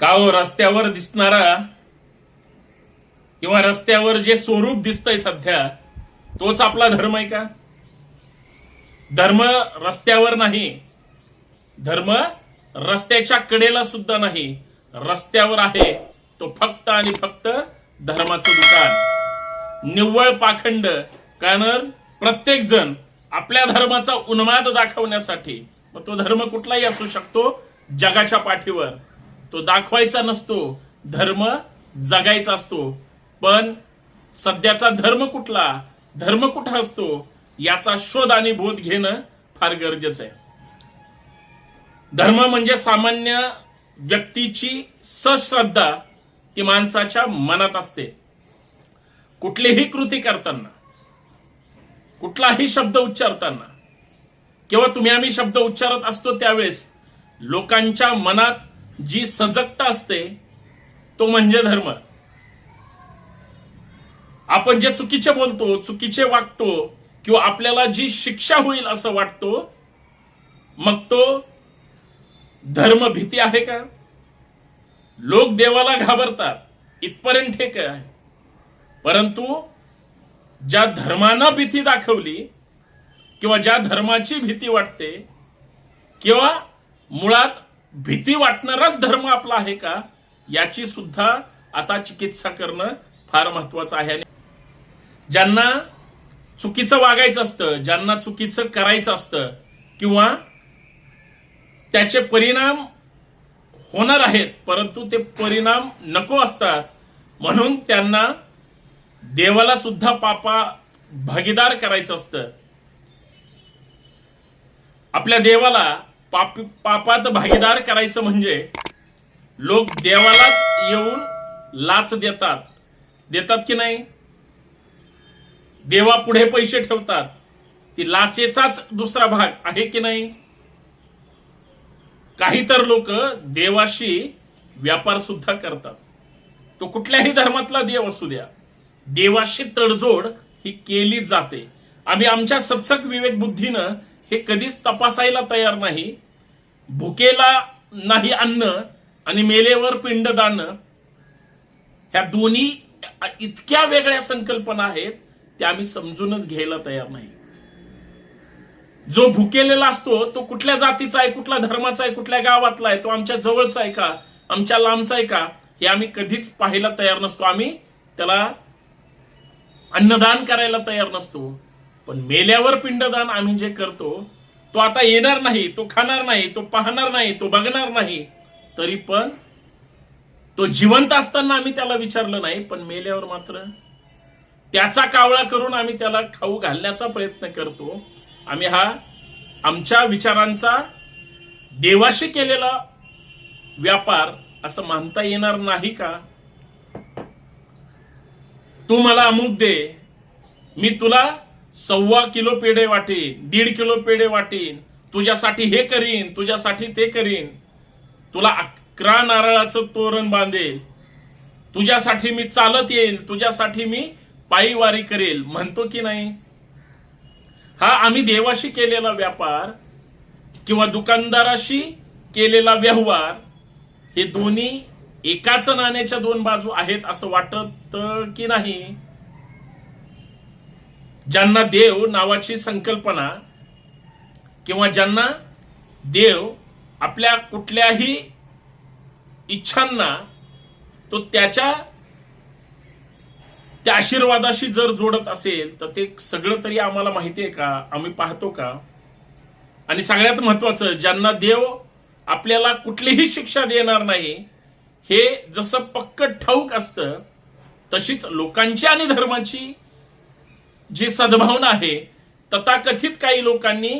का हो रस्त्यावर दिसणारा किंवा रस्त्यावर जे स्वरूप दिसतंय सध्या तोच आपला धर्म आहे का? धर्म रस्त्यावर नाही. धर्म रस्त्याच्या कडेला सुद्धा नाही. रस्त्यावर आहे. तो फक्त आणि फक्त धर्माचं दुकान. निव्वळ पाखंड कारण प्रत्येक जण आपल्या धर्माचा उन्माद दाखवण्यासाठी मग तो धर्म कुठलाही असू शकतो जगाच्या पाठीवर. तो दाखवायचा नसतो. धर्म जगायचा असतो. पण सध्याचा धर्म कुठला? धर्म कुठं असतो? याचा शोध आणि बोध घेणं फार गरजेचं आहे. धर्म म्हणजे सामान्य व्यक्तीची सश्रद्धा ती माणसाच्या मनात असते. कुठलीही कृती करताना कुठलाही शब्द उच्चारताना किंवा तुम्ही आम्ही शब्द उच्चारत असतो त्यावेळेस लोकांच्या मनात जी सजगता असते तो म्हणजे धर्म. आपण जे चुकीचे बोलतो चुकीचे वागतो किंवा आपल्याला जी शिक्षा होईल असं वाटतो मग तो धर्म भीती आहे का? लोक देवाला घाबरतात इथपर्यंत हे काय परंतु ज्या धर्मानं भीती दाखवली किंवा ज्या धर्माची भीती वाटते किंवा मुळात भीती वाटणाराच धर्म आपला आहे का? याची सुद्धा आता चिकित्सा करणं फार महत्वाचं आहे. आणि ज्यांना चुकीचं वागायचं असतं ज्यांना चुकीचं करायचं असतं किंवा त्याचे परिणाम होणार आहेत परंतु ते परिणाम नको असतात म्हणून त्यांना देवाला सुद्धा पापा भागीदार करायचं असतं. आपल्या देवाला पाप पापात भागीदार करायचं म्हणजे लोक देवालाच येऊन लाच देतात. देतात की नाही? देवा पुढे पैसे ठेवतात. ती लाचेचाच दुसरा भाग आहे की नाही? काही तर लोक देवाशी व्यापार सुद्धा करतात. तो कुठल्याही धर्मातला देव असू द्या. देवाशी तडजोड ही केली जाते. आम्ही आमच्या सत्सक विवेक बुद्धीनं हे कधीच तपासायला तयार नाही. भुकेला नाही अन्न आणि मेलेवर पिंडदान ह्या दोन्ही इतक्या वेगळ्या संकल्पना आहेत त्या आम्ही समजूनच घ्यायला तयार नाही. जो भुकेलेला असतो तो कुठल्या जातीचा आहे कुठल्या धर्माचा आहे कुठल्या गावातला आहे तो आमच्या जवळचा आहे का आमच्या लांबचा आहे का हे आम्ही कधीच पाहायला तयार नसतो. आम्ही त्याला अन्नदान करायला तयार नसतो. पण मेल्यावर पिंडदान आम्ही जे करतो तो आता येणार नाही तो खाणार नाही तो पाहणार नाही तो बघणार नाही तरी पण तो जिवंत असताना आम्ही त्याला विचारलं नाही पण मेल्यावर मात्र त्याचा कावळा करून आम्ही त्याला खाऊ घालण्याचा प्रयत्न करतो. आम्ही हा आमच्या विचारांचा देवाशी केलेला व्यापार असं मानता येणार नाही का? तू मला अमुक दे मी तुला सव्वा किलो पेढे वाटेन दीड किलो पेढे वाटेन तुझ्यासाठी हे करीन तुझ्यासाठी ते करीन. तुला अकरा नारळाचं तोरण बांधेल. तुझ्यासाठी मी चालत येईल तुझ्यासाठी मी पायीवारी करेल. म्हणतो की नाही? हा आम्ही देवाशी केलेला व्यापार किंवा दुकानदाराशी केलेला व्यवहार हे दोन्ही एकाच नाण्याच्या दोन बाजू आहेत असं वाटत की नाही? ज्यांना देव नावाची संकल्पना किंवा ज्यांना देव आपल्या कुठल्याही इच्छांना तो त्याच्या त्या आशीर्वादाशी जर जोडत असेल तर ते सगळं तरी आम्हाला माहिती आहे का? आम्ही पाहतो का? आणि सगळ्यात महत्वाचं ज्यांना देव आपल्याला कुठलीही शिक्षा देणार नाही हे जसं पक्क ठाऊक असतं तशीच लोकांची आणि धर्माची जी सद्भावना आहे तथाकथित काही लोकांनी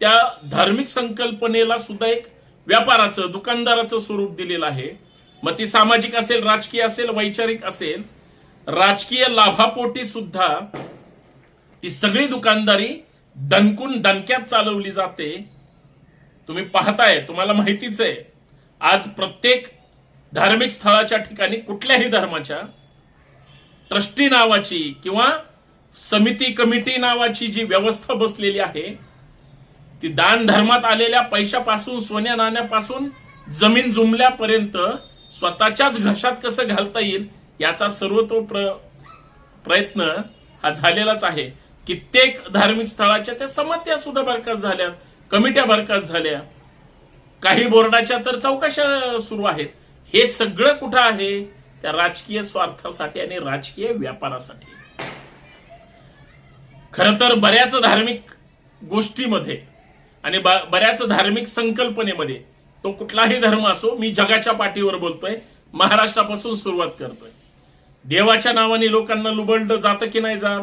त्या धार्मिक संकल्पनेला सुद्धा एक व्यापाराचं दुकानदाराचं स्वरूप दिलेलं आहे. मग ती सामाजिक असेल राजकीय असेल वैचारिक असेल राजकीय लाभापोटी सुद्धा ती सगळी दुकानदारी दणकून दणक्यात चालवली जाते. तुम्ही पाहताय तुम्हाला माहितीच आहे. आज प्रत्येक धार्मिक स्थळाच्या ठिकाणी कुठल्याही धर्माच्या ट्रस्टी नावाची किंवा समिती कमिटी नावाची जी व्यवस्था बसलेली आहे ती दान धर्मात आलेल्या पैशापासून सोन्या नाण्यापासून जमीन जुमल्यापर्यंत स्वतःच्याच घशात कसं घालता येईल याचा सर्वतो प्र प्रयत्न हा झालेलाच आहे. कित्येक धार्मिक स्थळाच्या त्या समत्या सुद्धा बरखास्त झाल्या कमिट्या बरखास्त झाल्या. काही बोर्डाच्या तर चौकशा सुरू आहेत. हे सगळं कुठं आहे? त्या राजकीय स्वार्थासाठी आणि राजकीय व्यापारासाठी. खरं तर बऱ्याच धार्मिक गोष्टीमध्ये आणि ब- बऱ्याच धार्मिक संकल्पनेमध्ये तो कुठलाही धर्म असो मी जगाच्या पाठीवर बोलतोय महाराष्ट्रापासून सुरुवात करतोय. देवाच्या नावाने लोकांना लुबडलं जातं की नाही जात?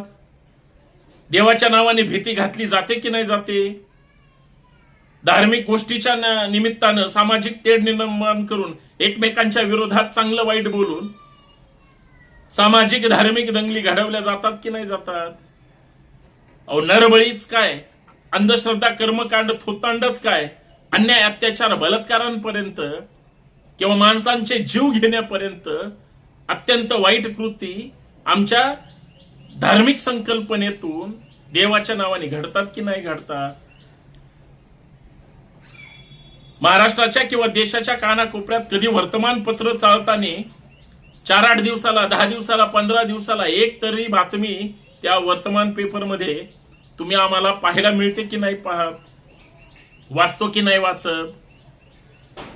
देवाच्या नावाने भीती घातली जाते की नाही जाते? धार्मिक गोष्टीच्या न- निमित्तानं सामाजिक तेढ निर्माण करून एकमेकांच्या विरोधात चांगलं वाईट बोलून सामाजिक धार्मिक दंगली घडवल्या जातात की नाही जातात? अहो नरबळीच काय? अंधश्रद्धा कर्मकांड थोतांडच काय? अन्याय अत्याचार बलात्कारांपर्यंत किंवा माणसांचे जीव घेण्यापर्यंत अत्यंत वाईट कृती आमच्या धार्मिक संकल्पनेतून देवाच्या नावाने घडतात की नाही घडतात? महाराष्ट्राच्या किंवा देशाच्या कानाकोपऱ्यात कधी वर्तमानपत्र चालताना चार आठ दिवसाला दहा दिवसाला पंधरा दिवसाला एक तरी बातमी त्या वर्तमान पेपरमध्ये तुम्ही आम्हाला पाहायला मिळते की नाही पाहत वाचतो की नाही वाचत?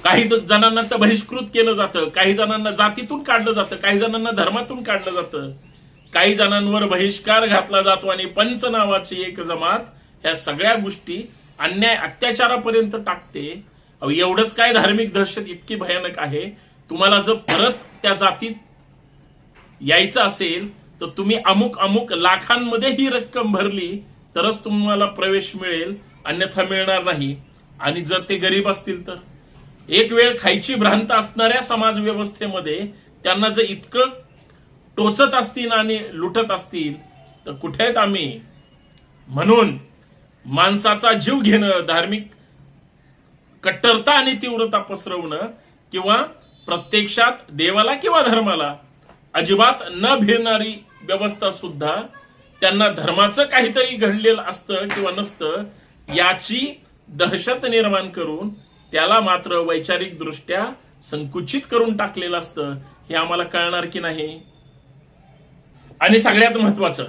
काही जणांना तर बहिष्कृत केलं जातं. काही जणांना जातीतून काढलं जातं काही जणांना धर्मातून काढलं जातं. काही जणांवर बहिष्कार घातला जातो आणि पंच नावाची एक जमात ह्या सगळ्या गोष्टी अन्याय अत्याचारापर्यंत टाकते. एवढंच काय धार्मिक दहशत इतकी भयानक आहे? तुम्हाला जर परत त्या जातीत यायचं असेल तर तुम्ही अमुक अमुक लाखांमध्ये ही रक्कम भरली तरच तुम्हाला प्रवेश मिळेल अन्यथा मिळणार नाही. आणि जर ते गरीब असतील तर? एक वेळ खायची भ्रांत असणाऱ्या समाज व्यवस्थेमध्ये त्यांना जर इतकं टोचत असतील आणि लुटत असतील तर कुठे आहेत आम्ही? म्हणून माणसाचा जीव घेणं धार्मिक कट्टरता आणि तीव्रता पसरवणं किंवा प्रत्यक्षात देवाला किंवा धर्माला अजिबात न भिरणारी व्यवस्था सुद्धा त्यांना धर्माचं काहीतरी घडलेलं असतं किंवा नसतं याची दहशत निर्माण करून त्याला मात्र वैचारिक दृष्ट्या संकुचित करून टाकलेलं असतं. हे आम्हाला कळणार की नाही? आणि सगळ्यात महत्वाचं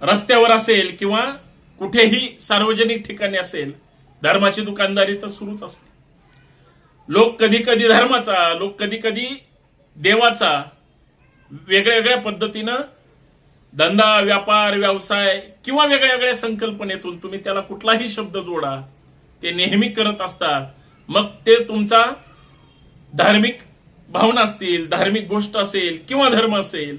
रस्त्यावर असेल किंवा कुठेही सार्वजनिक ठिकाणी असेल धर्माची दुकानदारी तर सुरूच असते. लोक कधी कधी धर्माचा लोक कधी कधी देवाचा वेगळ्या वेगळ्या पद्धतीनं धंदा व्यापार व्यवसाय किंवा वेगळ्या वेगळ्या संकल्पनेतून तुम्ही त्याला कुठलाही शब्द जोडा ते नेहमी करत असतात. मग ते तुमचा धार्मिक भावना असतील धार्मिक गोष्ट असेल किंवा धर्म असेल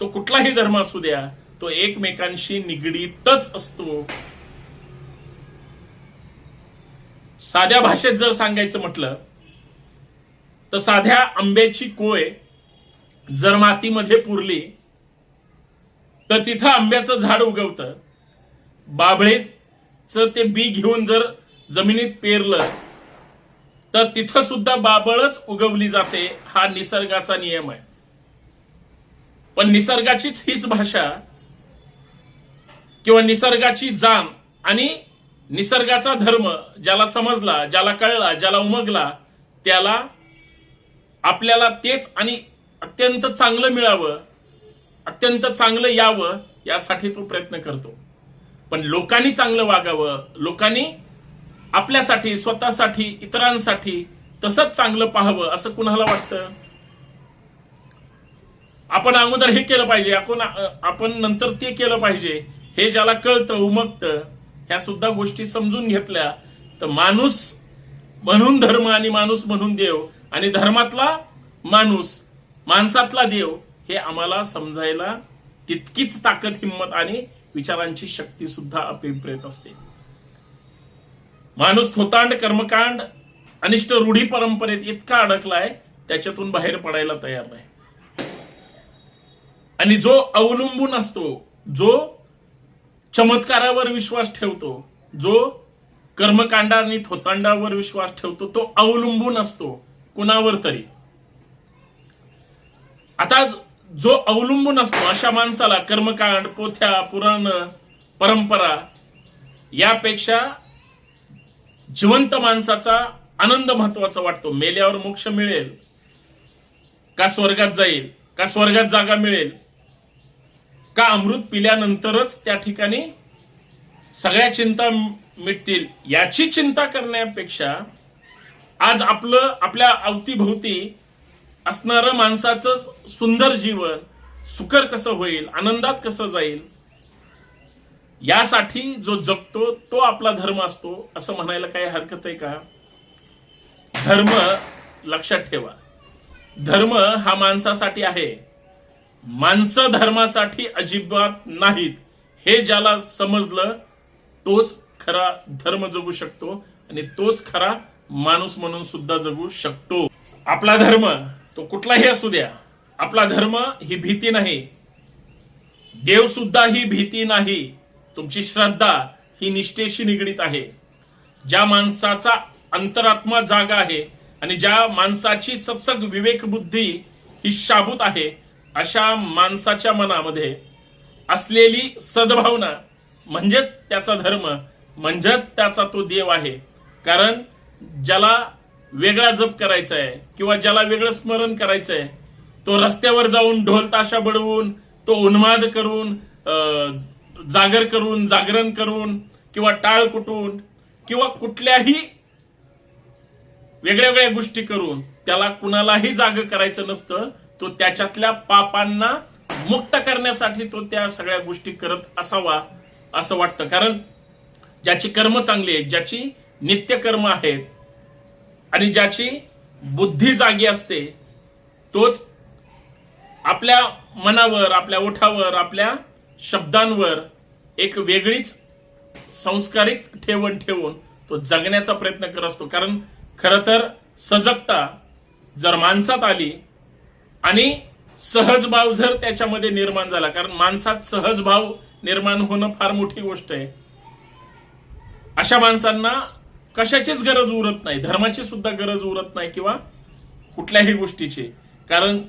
तो कुठलाही धर्म असू द्या तो एकमेकांशी निगडीतच असतो. साध्या भाषेत जर सांगायचं म्हटलं तर साध्या आंब्याची कोय जर मातीमध्ये पुरली तर तिथं आंब्याचं झाड उगवतं. बाभळेच ते बी घेऊन जर जमिनीत पेरलं तर तिथं सुद्धा बाबळच उगवली जाते हा निसर्गाचा नियम आहे. पण निसर्गाचीच हीच भाषा किंवा निसर्गाची जाण आणि निसर्गाचा धर्म ज्याला समजला ज्याला कळला ज्याला उमगला त्याला आपल्याला तेच आणि अत्यंत चांगलं मिळावं अत्यंत चांगलं यावं यासाठी तो प्रयत्न करतो. पण लोकांनी चांगलं वागावं लोकांनी आपल्यासाठी स्वतःसाठी इतरांसाठी तसंच चांगलं पाहावं असं कुणाला वाटतं? आपण अगोदर हे केलं पाहिजे आपण आपण नंतर ते केलं पाहिजे. हे ज्याला कळतं उमगतं ह्या सुद्धा गोष्टी समजून घेतल्या तर माणूस म्हणून धर्म आणि माणूस म्हणून देव. आणि धर्मातला माणूस माणसातला देव हे आम्हाला समजायला तितकीच ताकद हिंमत आणि विचारांची शक्ती सुद्धा अभिप्रेत असते. माणूस थोतांड कर्मकांड अनिष्ट रूढी परंपरेत इतका अडकलाय त्याच्यातून बाहेर पडायला तयार नाही. आणि जो अवलंबून असतो जो चमत्कारावर विश्वास ठेवतो जो कर्मकांड आणि थोतांडावर विश्वास ठेवतो तो अवलंबून असतो कुणावर तरी. आता जो अवलंबून असतो अशा माणसाला कर्मकांड पोथ्या पुराण परंपरा यापेक्षा जिवंत माणसाचा आनंद महत्त्वाचा वाटतो. मेल्यावर मोक्ष मिळेल का स्वर्गात जाईल का स्वर्गात जागा मिळेल का अमृत पिल्यानंतरच त्या ठिकाणी सगळ्या चिंता मिटतील याची चिंता करण्यापेक्षा आज आपलं आपल्या अवतीभोवती असणारं माणसाचं सुंदर जीवन सुकर कसं होईल आनंदात कसं जाईल यासाठी जो जगतो तो आपला धर्म असतो असं म्हणायला काही हरकत आहे का? धर्म लक्षात ठेवा. धर्म हा माणसासाठी आहे. माणसं धर्मासाठी अजिबात नाहीत. हे ज्याला समजलं तोच खरा धर्म जगू शकतो आणि तोच खरा माणूस म्हणून सुद्धा जगू शकतो. आपला धर्म तो कुठलाही असू द्या. आपला धर्म ही भीती नाही. देव सुद्धा ही भीती नाही. तुमची श्रद्धा ही निष्ठेशी निगडीत आहे. ज्या माणसाचा अंतरात्मा जागा आहे आणि ज्या माणसाची सत्सग विवेक बुद्धी ही शाबूत आहे अशा माणसाच्या मनामध्ये असलेली सद्भावना म्हणजेच त्याचा धर्म म्हणजेच त्याचा तो देव आहे. कारण ज्याला वेगळा जप करायचा आहे किंवा ज्याला वेगळं स्मरण करायचं आहे तो रस्त्यावर जाऊन ढोल ताशा बडवून तो उन्माद करून अं, जागर करून जागरण करून किंवा टाळ कुटून किंवा कुठल्याही वेगळ्या वेगळ्या गोष्टी करून त्याला कुणालाही जाग करायचं नसतं तो त्याच्यातल्या पापांना मुक्त करण्यासाठी तो त्या सगळ्या गोष्टी करत असावा असं वाटतं. कारण ज्याची कर्म चांगली आहेत ज्याची नित्य कर्म आहेत आणि ज्याची बुद्धी जागी असते तोच आपल्या मनावर आपल्या ओठावर आपल्या शब्दांवर एक वेगळीच संस्कारिक ठेवण ठेवून तो जगण्याचा प्रयत्न करत असतो. कारण खरं तर सजगता जर माणसात आली आणि सहज भाव जर त्याच्यामध्ये निर्माण झाला कारण माणसात सहज भाव निर्माण होणं फार मोठी गोष्ट आहे. अशा माणसांना कशाचीच गरज उरत नाही धर्माची सुद्धा गरज उरत नाही किंवा कुठल्याही गोष्टीची. कारण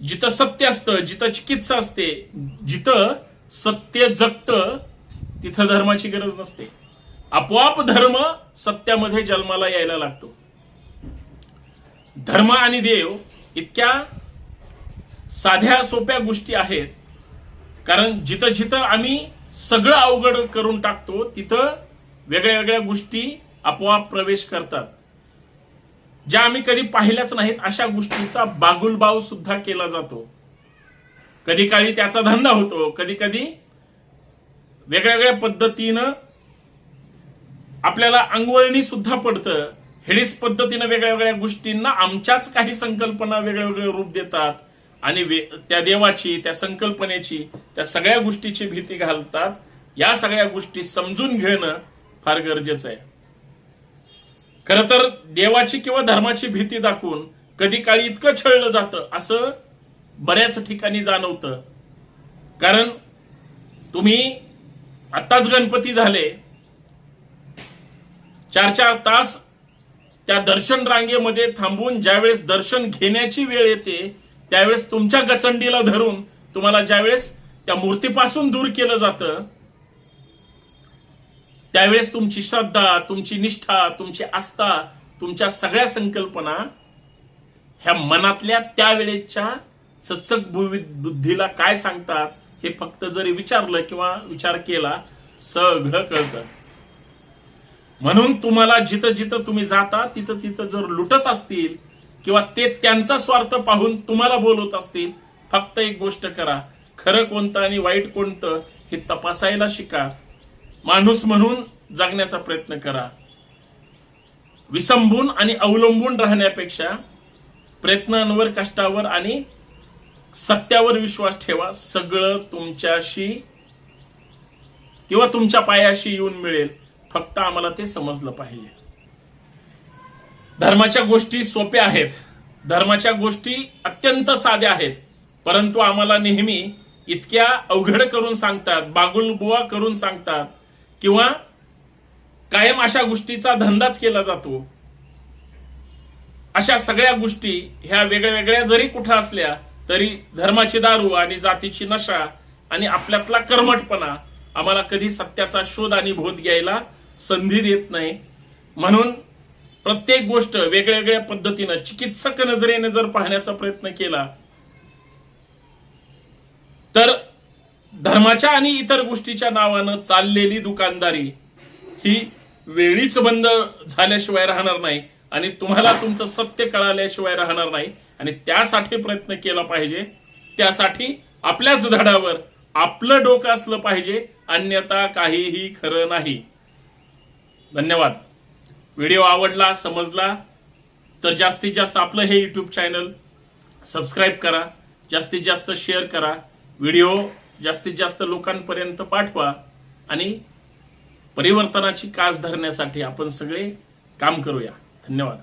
जिथं सत्य असतं जिथं चिकित्सा असते जिथं सत्य जगतं तिथं धर्माची गरज नसते. आपोआप धर्म सत्यामध्ये जन्माला यायला लागतो. धर्म आणि देव इतक्या साध्या सोप्या गोष्टी आहेत. कारण जिथं जिथं आम्ही सगळं अवघड करून टाकतो तिथं वेगळ्या वेगळ्या गोष्टी आपोआप प्रवेश करतात. ज्या आम्ही कधी पाहिल्याच नाहीत अशा गोष्टींचा बागुलबाव सुद्धा केला जातो. कधी काळी त्याचा धंदा होतो. कधी कधी वेगळ्या वेगळ्या पद्धतीनं आपल्याला अंगवळणी सुद्धा पडतं. हेडीस पद्धतीनं वेगळ्या वेगळ्या गोष्टींना आमच्याच काही संकल्पना वेगळे वेगळे रूप देतात आणि त्या देवाची त्या संकल्पनेची त्या सगळ्या गोष्टीची भीती घालतात. या सगळ्या गोष्टी समजून घेणं फार गरजेचं आहे. खर तर देवाची किंवा धर्माची भीती दाखवून कधी काळी इतकं छळलं जातं असं बऱ्याच ठिकाणी जाणवतं. कारण तुम्ही आत्ताच गणपती झाले. चार चार तास त्या दर्शन रांगेमध्ये थांबून ज्यावेळेस दर्शन घेण्याची वेळ येते त्यावेळेस तुमच्या गचंडीला धरून तुम्हाला ज्यावेळेस त्या मूर्तीपासून दूर केलं जातं त्यावेळेस तुमची श्रद्धा तुमची निष्ठा तुमची आस्था तुमच्या सगळ्या संकल्पना ह्या मनातल्या त्यावेळेच्या सचक भुवि- बुद्धीला काय सांगतात हे फक्त जरी विचारलं किंवा विचार केला सगळं कळतं. म्हणून तुम्हाला जिथं जिथं तुम्ही जाता तिथं तिथं जर लुटत असतील किंवा ते त्यांचा स्वार्थ पाहून तुम्हाला बोलवत असतील फक्त एक गोष्ट करा. खरं कोणतं आणि वाईट कोणतं हे तपासायला शिका. माणूस म्हणून जगण्याचा प्रयत्न करा. विसंबून आणि अवलंबून राहण्यापेक्षा प्रयत्नांवर कष्टावर आणि सत्यावर विश्वास ठेवा. सगळं तुमच्याशी किंवा तुमच्या पायाशी येऊन मिळेल. फक्त आम्हाला ते समजलं पाहिजे. धर्माच्या गोष्टी सोप्या आहेत. धर्माच्या गोष्टी अत्यंत साध्या आहेत. परंतु आम्हाला नेहमी इतक्या अवघड करून सांगतात बागुलबुवा करून सांगतात किंवा कायम अशा गोष्टीचा धंदाच केला जातो. अशा सगळ्या गोष्टी ह्या वेगळ्या वेगळ्या जरी कुठं असल्या तरी धर्माची दारू आणि जातीची नशा आणि आपल्यातला कर्मटपणा आम्हाला कधी सत्याचा शोध आणि बोध घ्यायला संधी देत नाही. म्हणून प्रत्येक गोष्ट वेगळ्या वेगळ्या पद्धतीनं चिकित्सक नजरेने जर पाहण्याचा प्रयत्न केला तर धर्माच्या आणि इतर गोष्टीच्या नावानं चाललेली दुकानदारी ही वेळीच बंद झाल्याशिवाय राहणार नाही आणि तुम्हाला तुमचं सत्य कळाल्याशिवाय राहणार नाही. आणि त्यासाठी प्रयत्न केला पाहिजे. त्यासाठी आपल्याच धडावर आपलं डोकं असलं पाहिजे. अन्यथा काहीही खरं नाही. धन्यवाद. व्हिडिओ आवडला समजला तर जास्तीत जास्त आपलं हे यूट्यूब चॅनल सबस्क्राईब करा. जास्तीत जास्त शेअर करा. व्हिडिओ जास्तीत जास्त लोकांपर्यंत पाठवा आणि परिवर्तनाची कास धरण्यासाठी आपण सगळे काम करूया. धन्यवाद.